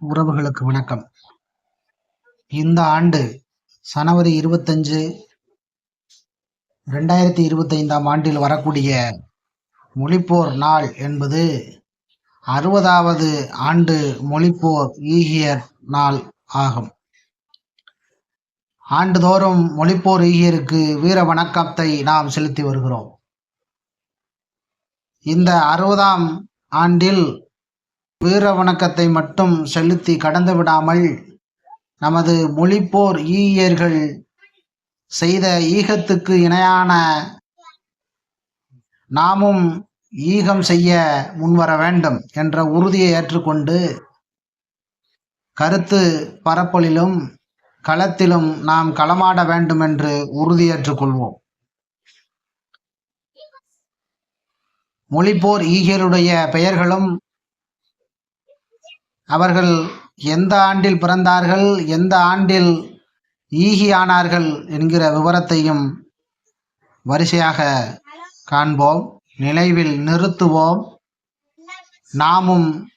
உறவுகளுக்கு வணக்கம். இந்த ஆண்டு சனவரி இருபத்தஞ்சு ரெண்டாயிரத்தி இருபத்தைந்தாம் ஆண்டில் வரக்கூடிய மொழிப்போர் நாள் என்பது அறுபதாவது ஆண்டு மொழிப்போர் ஈகியர் நாள் ஆகும். ஆண்டுதோறும் மொழிப்போர் ஈகியருக்கு வீர வணக்கத்தை நாம் செலுத்தி வருகிறோம். இந்த அறுபதாம் ஆண்டில் வீர வணக்கத்தை மட்டும் செலுத்தி கடந்து விடாமல் நமது மொழிப்போர் ஈயர்கள் செய்த ஈகத்துக்கு இணையான நாமும் ஈகம் செய்ய முன்வர வேண்டும் என்ற உறுதியை ஏற்றுக்கொண்டு கருத்து பரப்பலிலும் களத்திலும் நாம் களமாட வேண்டும் என்று உறுதியேற்றுக் கொள்வோம். மொழிப்போர் ஈகியருடைய பெயர்களும் அவர்கள் எந்த ஆண்டில் பிறந்தார்கள் எந்த ஆண்டில் ஈகி ஆனார்கள் என்கிற விவரத்தையும் வரிசையாக காண்போம். நினைவில் நிறுத்துவோம். நாமும்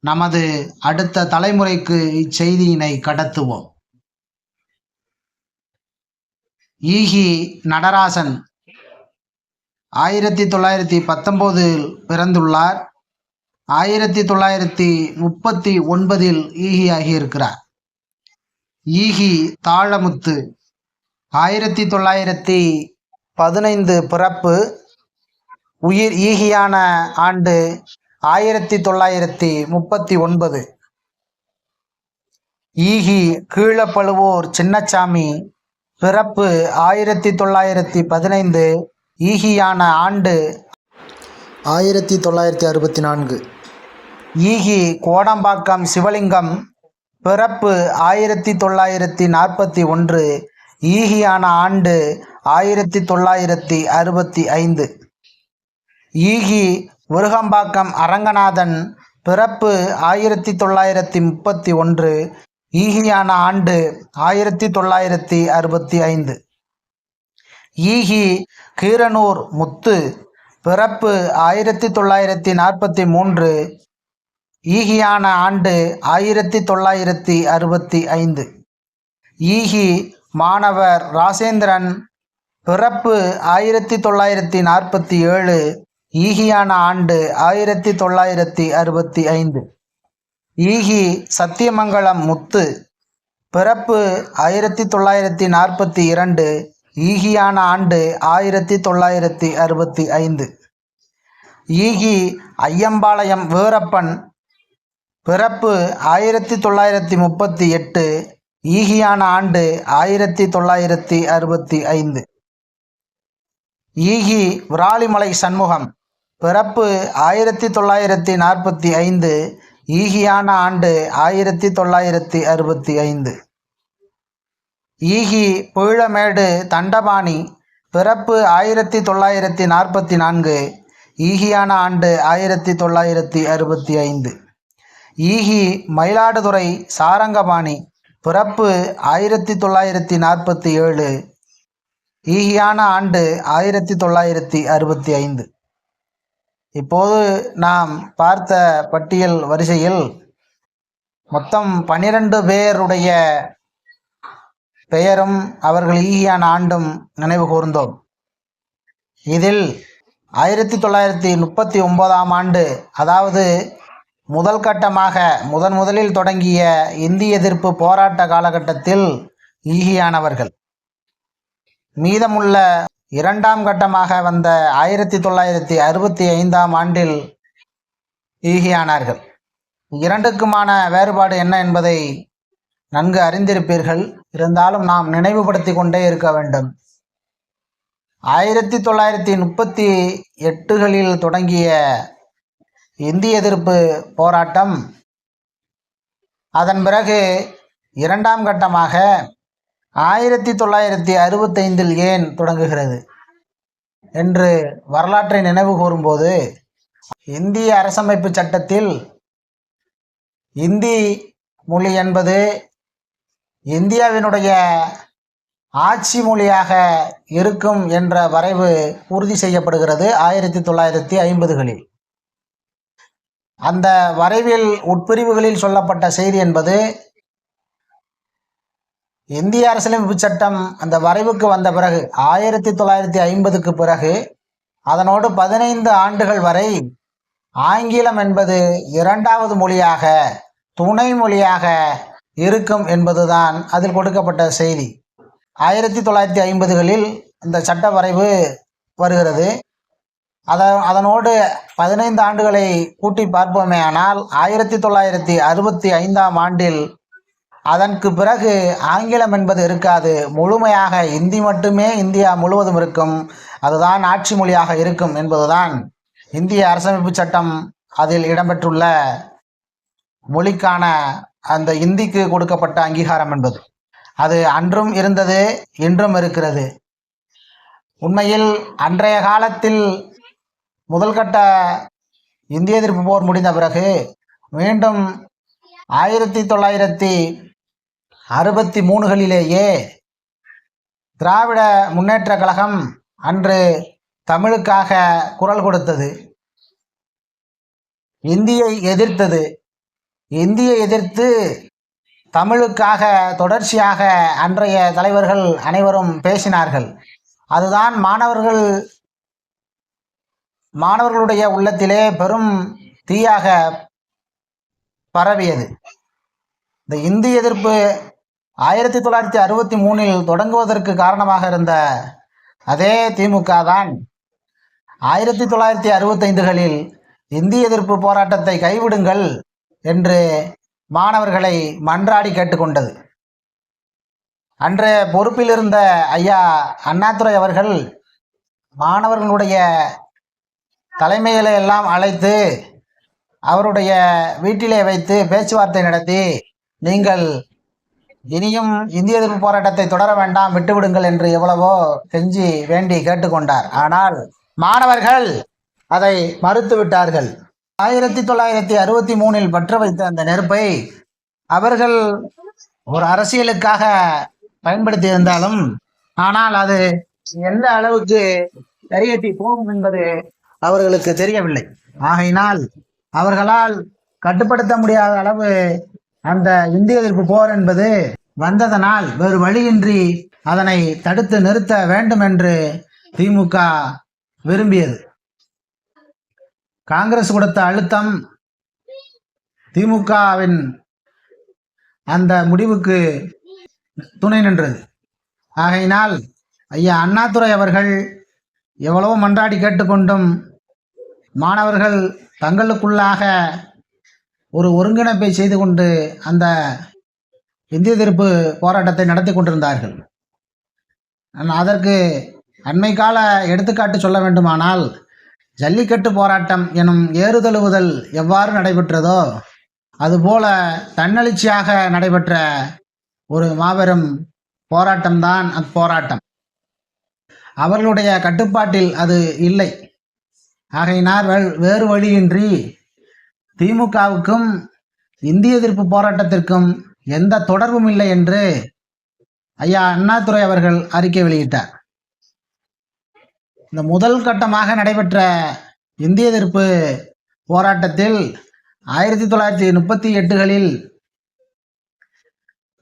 நமது அடுத்த தலைமுறைக்கு இச்செய்தியினை கடத்துவோம். ஈகி நடராசன் ஆயிரத்தி தொள்ளாயிரத்தி பத்தொம்போதில் பிறந்துள்ளார். ஆயிரத்தி தொள்ளாயிரத்தி முப்பத்தி ஒன்பதில் ஈகி ஆகியிருக்கிறார். ஈகி தாழமுத்து ஆயிரத்தி தொள்ளாயிரத்தி பதினைந்து பிறப்பு உயிர் ஈகியான ஆண்டு ஆயிரத்தி தொள்ளாயிரத்தி முப்பத்தி ஒன்பது. ஈகி கீழப்பழுவோர் சின்னச்சாமி. பிறப்பு ஆயிரத்தி தொள்ளாயிரத்தி பதினைந்து ஈகியான ஆண்டு ஆயிரத்தி தொள்ளாயிரத்தி அறுபத்தி நான்கு. ஈகி கோடம்பாக்கம் சிவலிங்கம் பிறப்பு ஆயிரத்தி தொள்ளாயிரத்தி நாற்பத்தி ஒன்று ஈகியான ஆண்டு ஆயிரத்தி தொள்ளாயிரத்தி அறுபத்தி ஐந்து. ஈகி முருகம்பாக்கம் அரங்கநாதன் பிறப்பு ஆயிரத்தி தொள்ளாயிரத்தி முப்பத்தி ஒன்று ஈகியான ஆண்டு ஆயிரத்தி தொள்ளாயிரத்தி அறுபத்தி ஐந்து. ஈகி கீரனூர் முத்து பிறப்பு ஆயிரத்தி தொள்ளாயிரத்தி நாற்பத்தி மூன்று ஈகியான ஆண்டு ஆயிரத்தி தொள்ளாயிரத்தி அறுபத்தி ஐந்து. ஈகி மாணவர் ராசேந்திரன் பிறப்பு ஆயிரத்தி தொள்ளாயிரத்தி நாற்பத்தி ஏழு ஈகியான ஆண்டு ஆயிரத்தி தொள்ளாயிரத்தி அறுபத்தி ஐந்து. ஈகி சத்தியமங்கலம் முத்து பிறப்பு ஆயிரத்தி தொள்ளாயிரத்தி நாற்பத்தி இரண்டு ஈகியான ஆண்டு ஆயிரத்தி தொள்ளாயிரத்தி அறுபத்தி ஐந்து. ஈகி ஐயம்பாளையம் வீரப்பன் பிறப்பு ஆயிரத்தி தொள்ளாயிரத்தி முப்பத்தி எட்டு ஈகியான ஆண்டு ஆயிரத்தி தொள்ளாயிரத்தி அறுபத்தி ஐந்து. ஈகி விராலிமலை சண்முகம். பிறப்பு ஆயிரத்தி தொள்ளாயிரத்தி நாற்பத்தி ஐந்து ஈகியான ஆண்டு ஆயிரத்தி தொள்ளாயிரத்தி அறுபத்தி ஐந்து. ஈகி புழமேடு தண்டபாணி. பிறப்பு ஆயிரத்தி தொள்ளாயிரத்தி நாற்பத்தி நான்கு ஈகியான ஆண்டு ஆயிரத்தி தொள்ளாயிரத்தி அறுபத்தி ஐந்து. ஈகி மயிலாடுதுறை சாரங்கபாணி பிறப்பு ஆயிரத்தி தொள்ளாயிரத்தி நாற்பத்தி ஏழு ஈகியான ஆண்டு ஆயிரத்தி தொள்ளாயிரத்தி அறுபத்தி ஐந்து இப்போது நாம் பார்த்த பட்டியல் வரிசையில் மொத்தம் பனிரெண்டு பேருடைய பெயரும் அவர்கள் ஈகியான ஆண்டும் நினைவு கூர்ந்தோம். இதில் ஆயிரத்தி தொள்ளாயிரத்தி முப்பத்தி ஒன்பதாம் ஆண்டு அதாவது முதல் கட்டமாக முதன் முதலில் தொடங்கிய இந்திய எதிர்ப்பு போராட்ட காலகட்டத்தில் ஈகியானவர்கள். மீதமுள்ள இரண்டாம் கட்டமாக வந்த ஆயிரத்தி தொள்ளாயிரத்தி அறுபத்தி ஐந்தாம் ஆண்டில் ஈகியானார்கள். இரண்டுக்குமான வேறுபாடு என்ன என்பதை நன்கு அறிந்திருப்பீர்கள். இருந்தாலும் நாம் நினைவுபடுத்தி கொண்டே இருக்க வேண்டும். ஆயிரத்தி தொள்ளாயிரத்தி முப்பத்தி எட்டுகளில் தொடங்கிய இந்தி எதிர்ப்பு போராட்டம். அதன் பிறகு இரண்டாம் கட்டமாக ஆயிரத்தி தொள்ளாயிரத்தி அறுபத்தைந்தில் ஏன் தொடங்குகிறது என்று வரலாற்றை நினைவு கூறும்போது இந்திய அரசமைப்பு சட்டத்தில் இந்தி மொழி என்பது இந்தியாவினுடைய ஆட்சி மொழியாக இருக்கும் என்ற வரைவு உறுதி செய்யப்படுகிறது ஆயிரத்தி தொள்ளாயிரத்தி ஐம்பதுகளில். அந்த வரைவில் உட்பிரிவுகளில் சொல்லப்பட்ட செய்தி என்பது இந்திய அரசியலமைப்பு சட்டம் அந்த வரைவுக்கு வந்த பிறகு ஆயிரத்தி தொள்ளாயிரத்தி ஐம்பதுக்கு பிறகு அதனோடு பதினைந்து ஆண்டுகள் வரை ஆங்கிலம் என்பது இரண்டாவது மொழியாக துணை மொழியாக இருக்கும் என்பதுதான் அதில் கொடுக்கப்பட்ட செய்தி. ஆயிரத்தி தொள்ளாயிரத்தி ஐம்பதுகளில் இந்த சட்ட வரைவு வருகிறது. அத அதனோடு பதினைந்து ஆண்டுகளை கூட்டி பார்ப்போமே ஆனால் ஆயிரத்தி தொள்ளாயிரத்தி அறுபத்தி ஐந்தாம் ஆண்டில் அதற்கு பிறகு ஆங்கிலம் என்பது இருக்காது. முழுமையாக இந்தி மட்டுமே இந்தியா முழுவதும் இருக்கும். அதுதான் ஆட்சி மொழியாக இருக்கும் என்பதுதான். இந்திய அரசமைப்பு சட்டம் அதில் இடம்பெற்றுள்ள மொழிக்கான அந்த இந்திக்கு கொடுக்கப்பட்ட அங்கீகாரம் என்பது. அது அன்றும் இருந்தது இன்றும் இருக்கிறது. உண்மையில் அன்றைய காலத்தில் முதல்கட்ட இந்திய எதிர்ப்பு போர் முடிந்த பிறகு மீண்டும் ஆயிரத்தி தொள்ளாயிரத்தி அறுபத்தி மூணுகளிலேயே திராவிட முன்னேற்ற கழகம் அன்று தமிழுக்காக குரல் கொடுத்தது. இந்தியை எதிர்த்தது. இந்தியை எதிர்த்து தமிழுக்காக தொடர்ச்சியாக அன்றைய தலைவர்கள் அனைவரும் பேசினார்கள். அதுதான் மாணவர்கள் மாணவர்களுடைய உள்ளத்திலே பெரும் தீயாக பரவியது. இந்த இந்தி எதிர்ப்பு ஆயிரத்தி தொள்ளாயிரத்தி அறுபத்தி மூணில் தொடங்குவதற்கு காரணமாக இருந்த அதே திமுக தான் ஆயிரத்தி தொள்ளாயிரத்தி அறுபத்தைந்துகளில் இந்தி எதிர்ப்பு போராட்டத்தை கைவிடுங்கள் என்று மாணவர்களை மன்றாடி கேட்டுக்கொண்டது. அன்றைய பொறுப்பில் இருந்த ஐயா அண்ணாதுரை அவர்கள் மாணவர்களுடைய தலைமைகளை எல்லாம் அழைத்து அவருடைய வீட்டிலே வைத்து பேச்சுவார்த்தை நடத்தி நீங்கள் இனியும் இந்திய எதிர்ப்பு போராட்டத்தை தொடர வேண்டாம் விட்டுவிடுங்கள் என்று எவ்வளவோ கெஞ்சி வேண்டி கேட்டுக்கொண்டார். ஆனால் மாணவர்கள் அதை மறுத்து விட்டார்கள். ஆயிரத்தி தொள்ளாயிரத்தி அறுபத்தி மூணில் பற்ற வைத்த அந்த நெருப்பை அவர்கள் ஒரு அரசியலுக்காக பயன்படுத்தி இருந்தாலும் ஆனால் அது எந்த அளவுக்கு கரியட்டி போகும் என்பது அவர்களுக்கு தெரியவில்லை. ஆகையினால் அவர்களால் கட்டுப்படுத்த முடியாத அளவு அந்த இந்திய எதிர்ப்பு போர் என்பது வந்ததனால் வேறு வழியின்றி அதனை தடுத்து நிறுத்த வேண்டும் என்று திமுக விரும்பியது. காங்கிரஸ் கொடுத்த அழுத்தம் திமுகவின் அந்த முடிவுக்கு துணை நின்றது. ஆகையினால் ஐயா அண்ணாதுரை அவர்கள் எவ்வளவோ மன்றாடி கேட்டுக்கொண்டும் மாணவர்கள் தங்களுக்குள்ளாக ஒரு ஒருங்கிணைப்பை செய்து கொண்டு அந்த இந்திய எதிர்ப்பு போராட்டத்தை நடத்தி கொண்டிருந்தார்கள். அதற்கு அண்மை கால எடுத்துக்காட்டு சொல்ல வேண்டுமானால் ஜல்லிக்கட்டு போராட்டம் எனும் ஏறுதழுவுதல் எவ்வாறு நடைபெற்றதோ அதுபோல தன்னெழுச்சியாக நடைபெற்ற ஒரு மாபெரும் போராட்டம்தான் அப்போராட்டம் அவர்களுடைய கட்டுப்பாட்டில் அது இல்லை. ஆகையினால் வேறு வழியின்றி திமுகவுக்கும் இந்திய எதிர்ப்பு போராட்டத்திற்கும் எந்த தொடர்பும் இல்லை என்று ஐயா அண்ணாதுரை அவர்கள் அறிக்கை வெளியிட்டார். இந்த முதல் கட்டமாக நடைபெற்ற இந்திய எதிர்ப்பு போராட்டத்தில் ஆயிரத்தி தொள்ளாயிரத்தி முப்பத்தி எட்டுகளில்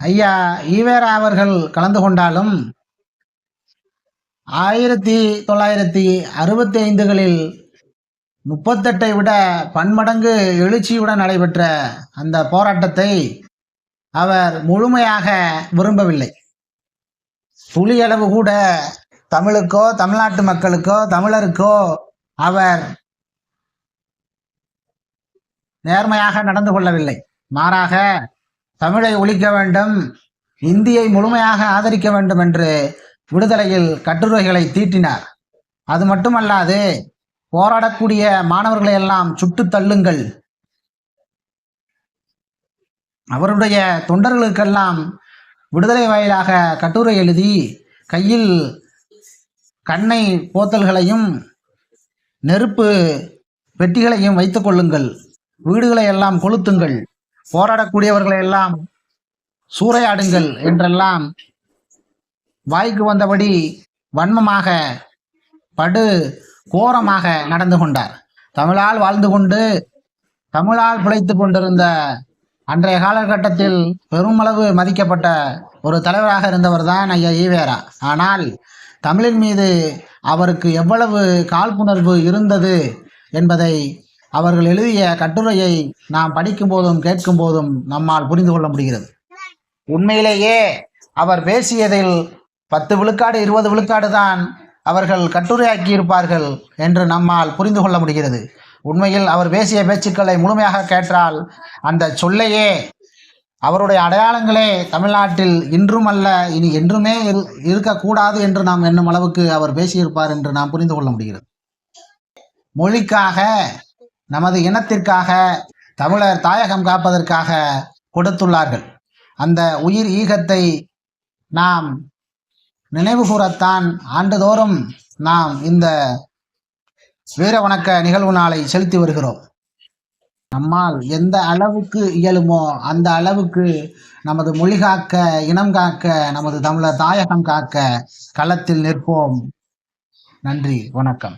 ஐயா ஈவேரா அவர்கள் கலந்து கொண்டாலும் ஆயிரத்தி தொள்ளாயிரத்தி அறுபத்தி ஐந்துகளில் முப்பத்தெட்டை விட பன்மடங்கு எழுச்சியுடன் நடைபெற்ற அந்த போராட்டத்தை அவர் முழுமையாக விரும்பவில்லை. துளியளவு கூட தமிழுக்கோ தமிழ்நாட்டு மக்களுக்கோ தமிழருக்கோ அவர் நேர்மையாக நடந்து கொள்ளவில்லை. மாறாக தமிழை ஒழிக்க வேண்டும் இந்தியை முழுமையாக ஆதரிக்க வேண்டும் என்று விடுதலையில் கட்டுரைகளை தீட்டினார். அது மட்டுமல்லாது போராடக்கூடிய மாணவர்களை எல்லாம் சுட்டு தள்ளுங்கள். அவருடைய தொண்டர்களுக்கெல்லாம் விடுதலை வாயிலாக கட்டுரை எழுதி கையில் கண்ணை போத்தல்களையும் நெருப்பு பெட்டிகளையும் வைத்துக் கொள்ளுங்கள். வீடுகளை எல்லாம் கொளுத்துங்கள். போராடக்கூடியவர்களை எல்லாம் சூறையாடுங்கள் என்றெல்லாம் வாய்க்கு வந்தபடி வன்மமாக படு கோரமாக நடந்து கொண்டார். தமிழால் வாழ்ந்து கொண்டு தமிழால் பிழைத்துக் கொண்டிருந்த அன்றைய காலகட்டத்தில் பெருமளவு மதிக்கப்பட்ட ஒரு தலைவராக இருந்தவர் தான் ஐயா ஈவேரா ஆனால் தமிழின் மீது அவருக்கு எவ்வளவு காழ்ப்புணர்வு இருந்தது என்பதை அவர்கள் எழுதிய கட்டுரையை நாம் படிக்கும் போதும் கேட்கும் போதும் நம்மால் புரிந்து கொள்ள முடிகிறது. உண்மையிலேயே அவர் பேசியதில் பத்து விழுக்காடு இருபது விழுக்காடு தான் அவர்கள் கட்டுரையாக்கி இருப்பார்கள் என்று நம்மால் புரிந்து கொள்ள முடிகிறது. உண்மையில் அவர் பேசிய பேச்சுக்களை முழுமையாக கேட்டால் அந்த சொல்லையே அவருடைய அடையாளங்களே தமிழ்நாட்டில் இன்றும் அல்ல இனி என்றுமே இரு- இருக்கக்கூடாது என்று நாம் என்னும் அளவுக்கு அவர் பேசியிருப்பார் என்று நாம் புரிந்து கொள்ள முடிகிறது. மொழிக்காக நமது இனத்திற்காக தமிழர் தாயகம் காப்பதற்காக கொடுத்துள்ளார்கள். அந்த உயிர் ஈகத்தை நாம் நினைவு கூறத்தான் ஆண்டுதோறும் நாம் இந்த வீர வணக்க நிகழ்வு நாளை செலுத்தி வருகிறோம். நம்மால் எந்த அளவுக்கு இயலுமோ அந்த அளவுக்கு நமது மொழி காக்க இனம் காக்க நமது தமிழர் தாயகம் காக்க களத்தில் நிற்போம். நன்றி வணக்கம்.